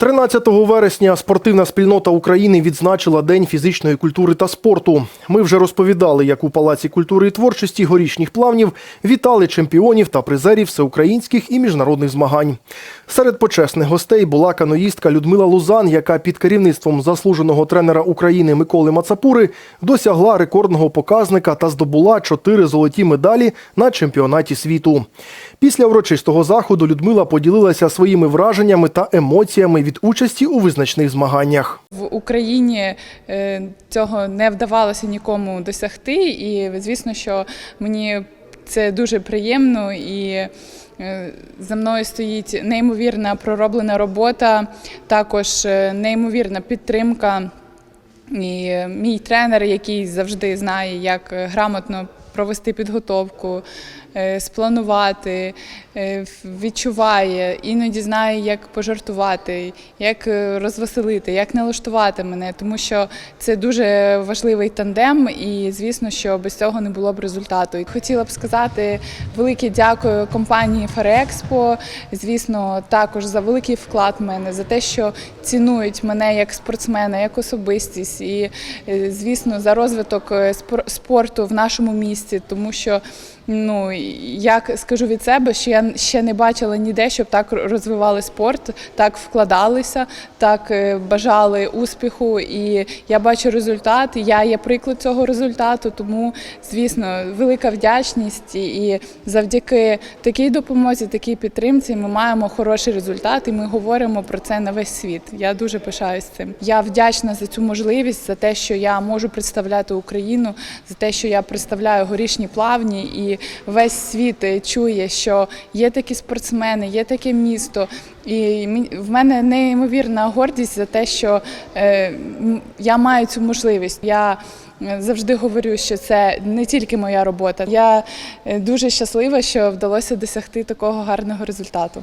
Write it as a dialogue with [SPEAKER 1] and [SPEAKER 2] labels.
[SPEAKER 1] 13 вересня спортивна спільнота України відзначила День фізичної культури та спорту. Ми вже розповідали, як у Палаці культури і творчості горішніх плавнів вітали чемпіонів та призерів всеукраїнських і міжнародних змагань. Серед почесних гостей була каноїстка Людмила Лузан, яка під керівництвом заслуженого тренера України Миколи Мацапури досягла рекордного показника та здобула чотири золоті медалі на чемпіонаті світу. Після урочистого заходу Людмила поділилася своїми враженнями та емоціями від участі у визначних змаганнях.
[SPEAKER 2] В Україні е, цього не вдавалося нікому досягти, і звісно, що мені це дуже приємно і. е, За мною стоїть неймовірна пророблена робота, також е, неймовірна підтримка. І мій тренер, який завжди знає, як грамотно провести підготовку, е, спланувати, е, відчуває, іноді знає, як пожартувати, як е, розвеселити, як налаштувати мене, тому що це дуже важливий тандем, і звісно, що без цього не було б результату. Хотіла б сказати велике дякую компанії Ферекспо, звісно, також за великий вклад в мене, за те, що цінують мене як спортсмена, як особистість, і звісно, за розвиток спорту в нашому місті, тому що. Ну як скажу від себе, що я ще не бачила ніде, щоб так розвивали спорт, так вкладалися, так е, бажали успіху. І я бачу результат. Я є приклад цього результату. Тому, звісно, велика вдячність. І завдяки такій допомозі, такій підтримці, ми маємо хороший результат, і ми говоримо про це на весь світ. Я дуже пишаюсь цим. Я вдячна за цю можливість, за те, що я можу представляти Україну, за те, що я представляю горішні плавні, і весь світ е, чує, що є такі спортсмени, є таке місто. І в мене неймовірна гордість за те, що е, я маю цю можливість. Я завжди говорю, що це не тільки моя робота. Я е, дуже щаслива, що вдалося досягти такого гарного результату.